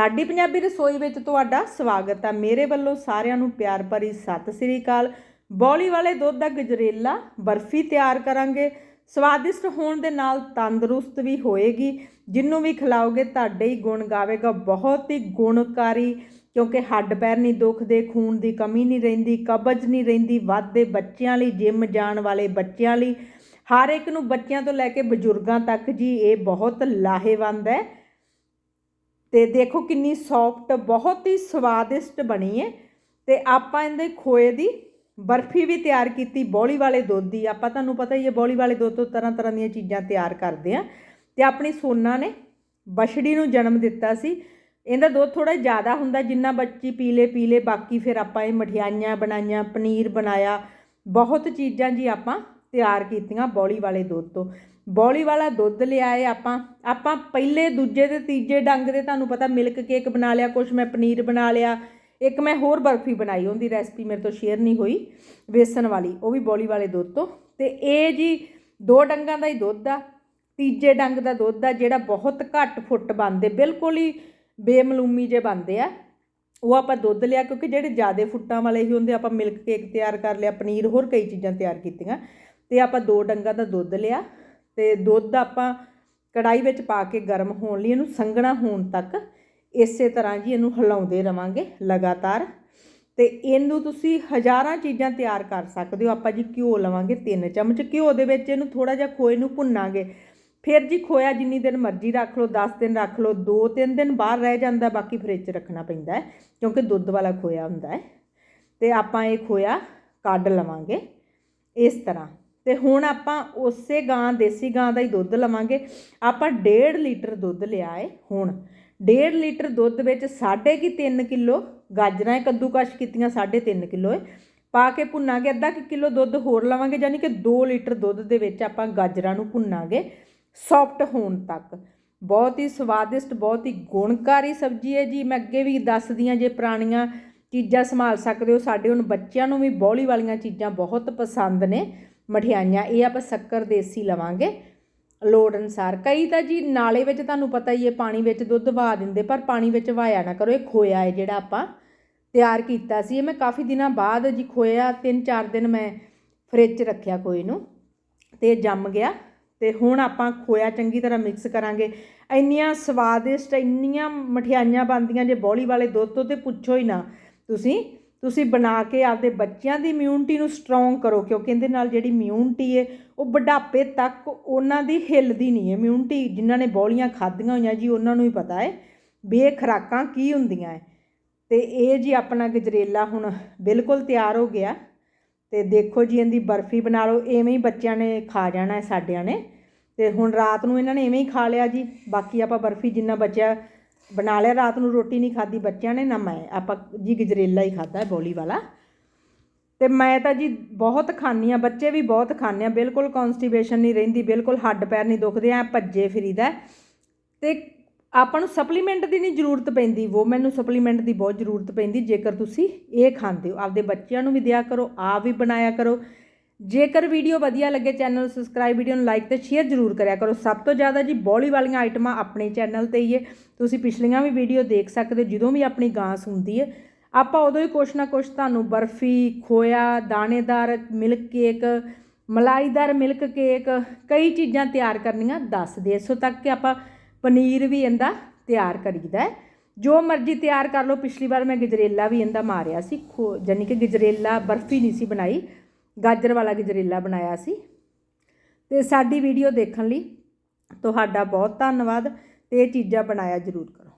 ਸਾਡੀ ਪੰਜਾਬੀ ਰਸੋਈ ਵਿੱਚ ਤੁਹਾਡਾ ਸਵਾਗਤ ਹੈ ਮੇਰੇ ਵੱਲੋਂ ਸਾਰਿਆਂ ਨੂੰ ਪਿਆਰ ਭਰੀ ਸਤਿ ਸ੍ਰੀ ਅਕਾਲ। ਬੌਲੀ ਵਾਲੇ ਦੁੱਧ ਦਾ ਗਜਰੇਲਾ ਬਰਫੀ ਤਿਆਰ ਕਰਾਂਗੇ। ਸਵਾਦਿਸ਼ਟ ਹੋਣ ਦੇ ਨਾਲ ਤੰਦਰੁਸਤ ਵੀ ਹੋਏਗੀ। ਜਿੰਨੂੰ ਵੀ ਖਿਲਾਓਗੇ, ਤੁਹਾਡੇ ਹੀ ਗੁਣ ਗਾਵੇਗਾ। ਬਹੁਤ ਹੀ ਗੁਣਕਾਰੀ, ਕਿਉਂਕਿ ਹੱਡ ਪੈਰ ਨਹੀਂ ਦੁਖਦੇ, ਖੂਨ ਦੀ ਕਮੀ ਨਹੀਂ ਰਹਿੰਦੀ, ਕਬਜ਼ ਨਹੀਂ ਰਹਿੰਦੀ ਵੱਧਦੇ ਬੱਚਿਆਂ ਲਈ, ਜਿਮ ਜਾਣ ਵਾਲੇ ਬੱਚਿਆਂ ਲਈ। ਹਰ ਇੱਕ ਨੂੰ ਬੱਚਿਆਂ ਤੋਂ ਲੈ ਕੇ ਬਜ਼ੁਰਗਾਂ ਤੱਕ ਜੀ, ਇਹ ਬਹੁਤ ਲਾਹੇਵੰਦ ਹੈ। ਤੇ ਦੇਖੋ ਕਿੰਨੀ ਸੌਫਟ ਬਹੁਤ ਹੀ ਸਵਾਦਿਸ਼ਟ ਬਣੀ ਹੈ ਤੇ ਆਪਾਂ ਇਹਦੇ ਖੋਏ ਦੀ ਬਰਫੀ ਵੀ ਤਿਆਰ ਕੀਤੀ, ਬੌਲੀ ਵਾਲੇ ਦੁੱਧ ਦੀ। ਆਪਾਂ ਤੁਹਾਨੂੰ ਪਤਾ ਹੀ ਹੈ ਬੌਲੀ ਵਾਲੇ ਦੁੱਧ ਤੋਂ ਤਰ੍ਹਾਂ ਤਰ੍ਹਾਂ ਦੀਆਂ ਚੀਜ਼ਾਂ ਤਿਆਰ ਕਰਦੇ ਆ। ਤੇ ਆਪਣੀ ਸੋਨਾ ਨੇ ਬਛੜੀ ਨੂੰ ਜਨਮ ਦਿੱਤਾ ਸੀ। ਇਹਦਾ ਦੁੱਧ ਥੋੜਾ ਜ਼ਿਆਦਾ ਹੁੰਦਾ, ਜਿੰਨਾ ਬੱਚੀ ਪੀਲੇ ਪੀਲੇ ਬਾਕੀ ਫਿਰ ਆਪਾਂ ਇਹ ਮਠਿਆਈਆਂ ਬਣਾਈਆਂ, ਪਨੀਰ ਬਣਾਇਆ, ਬਹੁਤ ਚੀਜ਼ਾਂ ਜੀ ਆਪਾਂ ਤਿਆਰ ਕੀਤੀਆਂ ਬੌਲੀ ਵਾਲੇ ਦੁੱਧ ਤੋਂ। ਬੌਲੀ ਵਾਲਾ ਦੁੱਧ ਲਿਆਏ ਆਪਾਂ ਆਪਾਂ ਪਹਿਲੇ, ਦੂਜੇ ਤੇ ਤੀਜੇ ਡੰਗ ਦੇ ਤੁਹਾਨੂੰ ਪਤਾ ਮਿਲਕ ਕੇਕ ਬਣਾ ਲਿਆ ਕੁਝ ਮੈਂ ਪਨੀਰ ਬਣਾ ਲਿਆ, ਇੱਕ ਮੈਂ ਹੋਰ ਬਰਫੀ ਬਣਾਈ, ਉਹਦੀ ਰੈਸਪੀ ਮੇਰੇ ਤੋਂ ਸ਼ੇਅਰ ਨਹੀਂ ਹੋਈ, ਵੇਸਣ ਵਾਲੀ, ਉਹ ਵੀ ਬੌਲੀ ਵਾਲੇ ਦੁੱਧ ਤੋਂ, ਤੇ ਇਹ ਜੀ ਦੋ ਡੰਗਾਂ ਦਾ ਹੀ ਦੁੱਧ ਆ, ਤੀਜੇ ਡੰਗ ਦਾ ਦੁੱਧ ਆ, ਜਿਹੜਾ ਬਹੁਤ ਘੱਟ ਫੁੱਟ ਬਣਦੇ, ਬਿਲਕੁਲ ਹੀ ਬੇਮਲੂਮੀ ਜੇ ਬਣਦੇ ਆ, ਉਹ ਆਪਾਂ ਦੁੱਧ ਲਿਆ, ਕਿਉਂਕਿ ਜਿਹੜੇ ਜ਼ਿਆਦੇ ਫੁੱਟਾਂ ਵਾਲੇ ਹੀ ਹੁੰਦੇ, ਆਪਾਂ ਮਿਲਕ ਕੇਕ ਤਿਆਰ ਕਰ ਲਿਆ, ਪਨੀਰ ਹੋਰ ਕਈ ਚੀਜ਼ਾਂ ਤਿਆਰ ਕੀਤੀਆਂ, ਤੇ ਆਪਾਂ ਦੋ ਡੰਗਾਂ ਦਾ ਦੁੱਧ ਲਿਆ ਤੇ ਦੁੱਧ ਆਪਾਂ ਕੜਾਈ ਵਿੱਚ ਪਾ ਕੇ ਗਰਮ ਹੋਣ ਲਈ ਇਹਨੂੰ ਸੰਘਣਾ ਹੋਣ ਤੱਕ ਇਸੇ ਤਰ੍ਹਾਂ ਜੀ ਇਹਨੂੰ ਹਿਲਾਉਂਦੇ ਰਵਾਂਗੇ ਲਗਾਤਾਰ। ਤੇ ਇਹਨੂੰ ਤੁਸੀਂ ਹਜ਼ਾਰਾਂ ਚੀਜ਼ਾਂ ਤਿਆਰ ਕਰ ਸਕਦੇ ਹੋ। ਆਪਾਂ ਜੀ ਘਿਓ ਲਵਾਂਗੇ 3 ਚਮਚ। ਘਿਓ ਦੇ ਵਿੱਚ ਇਹਨੂੰ ਥੋੜਾ ਜਿਹਾ ਖੋਏ ਨੂੰ ਭੁੰਨਾਂਗੇ। ਫਿਰ ਜੀ ਖੋਇਆ ਜਿੰਨੀ ਦਿਨ ਮਰਜ਼ੀ ਰੱਖ ਲਓ 10 ਦਿਨ ਰੱਖ ਲਓ 2-3 ਦਿਨ ਬਾਹਰ ਰਹਿ ਜਾਂਦਾ, ਬਾਕੀ ਫ੍ਰਿਜ 'ਚ ਰੱਖਣਾ ਪੈਂਦਾ ਹੈ, ਕਿਉਂਕਿ ਦੁੱਧ ਵਾਲਾ ਖੋਇਆ ਹੁੰਦਾ ਹੈ। ਤੇ ਆਪਾਂ ਇਹ ਖੋਇਆ ਕੱਢ ਲਵਾਂਗੇ ਇਸ ਤਰ੍ਹਾਂ। ਤੇ ਹੁਣ ਆਪਾਂ ਉਸੇ ਗਾਂ, ਦੇਸੀ ਗਾਂ ਦਾ ਹੀ ਦੁੱਧ ਲਵਾਂਗੇ। ਆਪਾਂ 1.5 ਲੀਟਰ ਦੁੱਧ ਲਿਆ ਏ ਹੁਣ। 1.5 ਲੀਟਰ ਦੁੱਧ ਵਿੱਚ ਸਾਢੇ ਕੀ 3 ਕਿਲੋ ਗਾਜਰਾਂ ਇਹ ਕੱਦੂਕਸ਼ ਕੀਤੀਆਂ ਸਾਢੇ 3.5 ਕਿਲੋ ਏ। ਪਾ ਕੇ ਭੁੰਨਾਂਗੇ, ਅੱਧਾ ਕਿ ਕਿਲੋ ਦੁੱਧ ਹੋਰ ਲਵਾਂਗੇ, ਯਾਨੀ ਕਿ 2 ਲੀਟਰ ਦੁੱਧ ਦੇ ਵਿੱਚ ਆਪਾਂ ਗਾਜਰਾਂ ਨੂੰ ਭੁੰਨਾਂਗੇ ਸੌਫਟ ਹੋਣ ਤੱਕ। ਬਹੁਤ ਹੀ ਸਵਾਦਿਸ਼ਟ, ਬਹੁਤ ਹੀ ਗੁਣਕਾਰੀ ਸਬਜ਼ੀ ਹੈ ਜੀ। ਮੈਂ ਅੱਗੇ ਵੀ ਦੱਸਦੀ ਹਾਂ ਜੇ ਪੁਰਾਣੀਆਂ ਚੀਜ਼ਾਂ ਸੰਭਾਲ ਸਕਦੇ ਹੋ, ਸਾਡੇ ਹੁਣ ਬੱਚਿਆਂ ਨੂੰ ਵੀ ਬੌਲੀ ਵਾਲੀਆਂ ਚੀਜ਼ਾਂ ਬਹੁਤ ਪਸੰਦ ਨੇ। ਮਠਿਆਈਆਂ, ਇਹ ਆਪਾਂ ਸ਼ੱਕਰ, ਦੇਸੀ ਲਵਾਂਗੇ। ਲੋੜ ਅਨਸਾਰ। ਕਈ ਤਾਂ ਜੀ ਨਾਲੇ ਵਿੱਚ ਤੁਹਾਨੂੰ ਪਤਾ ਹੀ ਹੈ, ਪਾਣੀ ਵਿੱਚ ਦੁੱਧ ਵਾ ਦਿੰਦੇ, ਪਰ ਪਾਣੀ ਵਿੱਚ ਵਾਇਆ ਨਾ ਕਰੋ, ਇਹ ਖੋਇਆ ਹੈ ਜਿਹੜਾ ਆਪਾਂ ਤਿਆਰ ਕੀਤਾ ਸੀ। ਇਹ ਮੈਂ ਕਾਫੀ ਦਿਨਾਂ ਬਾਅਦ ਜੀ ਖੋਇਆ 3-4 ਦਿਨ ਮੈਂ ਫ੍ਰਿਜ 'ਚ ਰੱਖਿਆ ਕੋਈ ਨੂੰ, ਤੇ ਜੰਮ ਗਿਆ। ਤੇ ਹੁਣ ਆਪਾਂ ਖੋਇਆ, ਚੰਗੀ ਤਰ੍ਹਾਂ ਮਿਕਸ ਕਰਾਂਗੇ। ਇੰਨੀਆਂ ਸਵਾਦਿਸ਼ਟ, ਇੰਨੀਆਂ ਮਠਿਆਈਆਂ ਬਣਦੀਆਂ, ਜੇ ਬੌਲੀ ਵਾਲੇ ਦੁੱਧ ਤੋਂ, ਤੇ ਪੁੱਛੋ ਹੀ ਨਾ ਤੁਸੀਂ। ਤੁਸੀਂ ਬਣਾ ਕੇ ਆਪਦੇ ਬੱਚਿਆਂ ਦੀ ਇਮਿਊਨਿਟੀ ਨੂੰ ਸਟਰੋਂਗ ਕਰੋ, ਕਿਉਂਕਿ ਇਹਦੇ ਨਾਲ ਜਿਹੜੀ ਇਮਿਊਨਿਟੀ ਹੈ ਉਹ ਬੁਢਾਪੇ ਤੱਕ ਉਹਨਾਂ ਦੀ ਹਿੱਲਦੀ ਨਹੀਂ ਹੈ ਇਮਿਊਨਿਟੀ ਜਿਨ੍ਹਾਂ ਨੇ ਬੌਲੀਆਂ ਖਾਧੀਆਂ ਹੋਈਆਂ ਜੀ, ਉਹਨਾਂ ਨੂੰ ਹੀ ਪਤਾ ਹੈ ਵੀ ਇਹ ਖੁਰਾਕਾਂ ਕੀ ਹੁੰਦੀਆਂ ਹੈ ਤੇ ਇਹ ਜੀ ਆਪਣਾ ਗਜਰੇਲਾ ਹੁਣ ਬਿਲਕੁਲ ਤਿਆਰ ਹੋ ਗਿਆ। ਤੇ ਦੇਖੋ ਜੀ, ਇਹਦੀ ਬਰਫੀ ਬਣਾ ਲਓ, ਐਵੇਂ ਹੀ ਬੱਚਿਆਂ ਨੇ ਖਾ ਜਾਣਾ ਹੈ ਸਾਡਿਆਂ ਨੇ। ਤੇ ਹੁਣ ਰਾਤ ਨੂੰ ਇਹਨਾਂ ਨੇ ਐਵੇਂ ਹੀ ਖਾ ਲਿਆ ਜੀ, ਬਾਕੀ ਆਪਾਂ ਬਰਫੀ ਜਿੰਨਾ ਬਚਿਆ ਬਣਾ ਲਿਆ, ਰਾਤ ਨੂੰ ਰੋਟੀ ਨਹੀਂ ਖਾਦੀ ਬੱਚਿਆਂ ਨੇ ਨਾ ਮੈਂ। ਆਪਾਂ ਜੀ ਗਜਰੇਲਾ ਹੀ ਖਾਦਾ ਬੋਲੀ ਵਾਲਾ। ਤੇ ਮੈਂ ਤਾਂ ਜੀ ਬਹੁਤ ਖਾਂਦੀ ਆ ਬੱਚੇ ਵੀ ਬਹੁਤ ਖਾਂਦੇ ਆ ਬਿਲਕੁਲ ਕਨਸਟੀਪੇਸ਼ਨ ਨਹੀਂ ਰਹਿੰਦੀ, ਬਿਲਕੁਲ ਹੱਡ ਪੈਰ ਨਹੀਂ ਦੁਖਦੇ ਆ ਭੱਜੇ ਫਿਰੀਦਾ। ਤੇ ਆਪਾਂ ਨੂੰ ਸਪਲੀਮੈਂਟ ਦੀ ਨਹੀਂ ਜ਼ਰੂਰਤ ਪੈਂਦੀ ਉਹ ਮੈਨੂੰ ਸਪਲੀਮੈਂਟ ਦੀ ਬਹੁਤ ਜ਼ਰੂਰਤ ਪੈਂਦੀ। ਜੇਕਰ ਤੁਸੀਂ ਇਹ ਖਾਂਦੇ ਹੋ, ਆਪਦੇ ਬੱਚਿਆਂ ਨੂੰ ਵੀ ਦਿਆ ਕਰੋ, ਆਪ ਵੀ ਬਣਾਇਆ ਕਰੋ। ਜੇਕਰ ਵੀਡੀਓ ਵਧੀਆ ਲੱਗੇ ਚੈਨਲ ਨੂੰ ਸਬਸਕ੍ਰਾਈਬ ਵੀਡੀਓ ਨੂੰ ਲਾਈਕ ਤੇ ਸ਼ੇਅਰ ਜ਼ਰੂਰ ਕਰਿਆ ਕਰੋ। ਸਭ ਤੋਂ ਜ਼ਿਆਦਾ ਜੀ ਬੋਲੀ ਵਾਲੀਆਂ ਆਈਟਮਾਂ ਆਪਣੇ ਚੈਨਲ ਤੇ ਹੀ ਹੈ। ਤੁਸੀਂ ਪਿਛਲੀਆਂ ਵੀ ਵੀਡੀਓ ਦੇਖ ਸਕਦੇ ਹੋ ਜਦੋਂ ਵੀ ਆਪਣੀ ਗਾਂ ਸੁਣਦੀ ਹੈ। ਆਪਾਂ ਉਦੋਂ ਹੀ ਕੁਛ ਨਾ ਕੁਛ ਤੁਹਾਨੂੰ ਬਰਫੀ, ਖੋਇਆ, ਦਾਣੇਦਾਰ ਮਿਲਕ ਕੇਕ ਮਲਾਈਦਾਰ ਮਿਲਕ ਕੇਕ ਕਈ ਚੀਜ਼ਾਂ ਤਿਆਰ ਕਰਨੀਆਂ ਦੱਸਦੇ ਇਸੋ ਤੱਕ ਕਿ ਆਪਾਂ ਪਨੀਰ ਵੀ ਇਹਦਾ ਤਿਆਰ ਕਰੀਦਾ ਹੈ। ਜੋ ਮਰਜ਼ੀ ਤਿਆਰ ਕਰ ਲਓ। ਪਿਛਲੀ ਵਾਰ ਮੈਂ ਗਜਰੇਲਾ ਵੀ ਇਹਦਾ ਮਾਰਿਆ ਸੀ। ਖੋ ਯਾਨੀ ਕਿ ਗਜਰੇਲਾ ਬਰਫੀ ਨਹੀਂ ਸੀ ਬਣਾਈ। ਗਾਜਰ ਵਾਲਾ ਗਜਰੇਲਾ ਬਣਾਇਆ ਸੀ। ਤੇ ਸਾਡੀ ਵੀਡੀਓ ਦੇਖਣ ਲਈ ਤੁਹਾਡਾ ਬਹੁਤ ਧੰਨਵਾਦ ਤੇ ਇਹ ਚੀਜ਼ਾਂ ਬਣਾਇਆ ਜ਼ਰੂਰ ਕਰੋ।